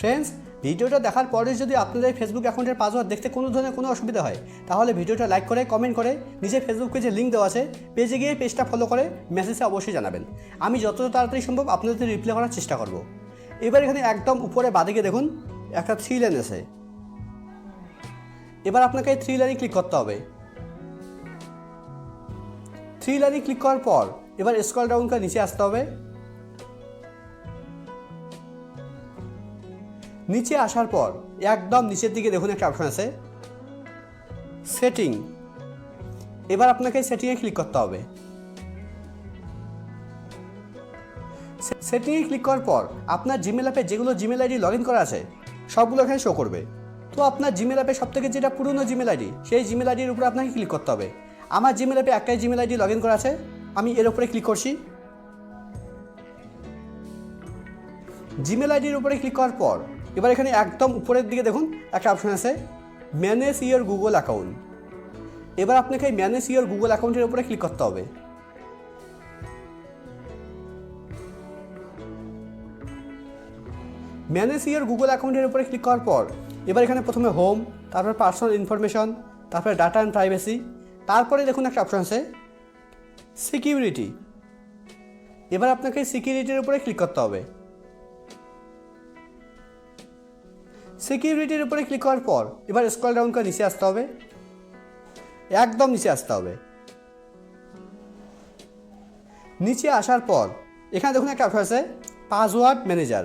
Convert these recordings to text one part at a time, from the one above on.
Friends ভিডিওটা দেখার পরে যদি আপনাদের ফেসবুক অ্যাকাউন্টের পাসওয়ার্ড দেখতে কোনো ধরনের কোনো অসুবিধা হয়, তাহলে ভিডিওটা লাইক করে কমেন্ট করে, নিজের ফেসবুক পেজে লিঙ্ক দেওয়া আছে পেজে গিয়ে পেজটা ফলো করে মেসেজে অবশ্যই জানাবেন। আমি যত তাড়াতাড়ি সম্ভব আপনাদের রিপ্লাই করার চেষ্টা করব। এবার এখানে একদম উপরে বাদিকে দেখুন, একটা থ্রি লাইন আছে। এবার আপনাকে থ্রি লাইনে ক্লিক করতে হবে। থ্রি লাইনে ক্লিক করার পর এবার স্ক্রল ডাউন করে নিচে আসতে হবে। নিচে আসার পর একদম নিচের দিকে দেখুন একটা অপশন আছে। সেটিং এবার আপনাকে সেটিংয়ে ক্লিক করতে হবে। সেটিংয়ে ক্লিক করার পর আপনার জিমেল অ্যাপে যেগুলো জিমেল আইডি লগ ইন করা আছে, সবগুলো এখানে শো করবে। তো আপনার জিমেল অ্যাপে সব থেকে যেটা পুরনো জিমেল আইডি সেই জিমেল আইডির উপরে আপনাকে ক্লিক করতে হবে। আমার জিমেল অ্যাপে একটাই জিমেল আইডি লগ ইন করা আছে, আমি এর উপরে ক্লিক করছি। জিমেল আইডির উপরে ক্লিক করার পর এবার এখানে একদম উপরের দিকে দেখুন, একটা অপশান আছে ম্যানেজ ইয়োর গুগল অ্যাকাউন্ট এবার আপনাকে এই ম্যানেজ ইয়োর গুগল অ্যাকাউন্টের উপরে ক্লিক করতে হবে। ম্যানেজ ইয়োর গুগল অ্যাকাউন্টের উপরে ক্লিক করার পর, এবার এখানে প্রথমে হোম তারপর পার্সোনাল ইনফরমেশন তারপরে ডাটা অ্যান্ড প্রাইভেসি তারপরে দেখুন একটা অপশান আছে সিকিউরিটি এবার আপনাকে সিকিউরিটির উপরে ক্লিক করতে হবে। সিকিউরিটির উপরে ক্লিক করার পর, এবার স্ক্রল ডাউন করে নিচে আসতে হবে। একদম নিচে আসতে হবে। নিচে আসার পর, এখানে দেখুন একটা অপশন আছে পাসওয়ার্ড ম্যানেজার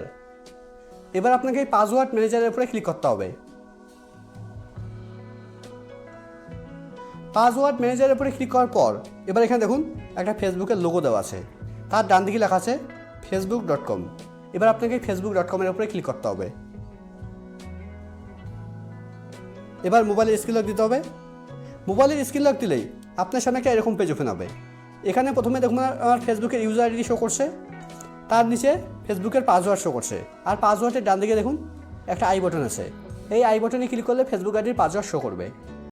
এবার আপনাকে এই পাসওয়ার্ড ম্যানেজারের উপরে ক্লিক করতে হবে। পাসওয়ার্ড ম্যানেজারের উপরে ক্লিক করার পর, এবার এখানে দেখুন একটা ফেসবুকের লোগো দেওয়া আছে। তার ডান দিকে লেখা আছে ফেসবুক ডট কম এবার আপনাকে ফেসবুক ডট কমের উপরে ক্লিক করতে হবে। এবার মোবাইলের স্ক্রিন লক দিতে হবে। মোবাইলের স্ক্রিন লক দিলেই আপনার সামনে একটা এরকম পেজ ওপেন হবে। এখানে প্রথমে দেখুন আমার ফেসবুকের ইউজার আইডি শো করছে। তার নিচে ফেসবুকের পাসওয়ার্ড শো করছে। আর পাসওয়ার্ডের ডান দিকে দেখুন একটা আই বটন আছে। এই আই বটনে ক্লিক করলে ফেসবুক আইডির পাসওয়ার্ড শো করবে।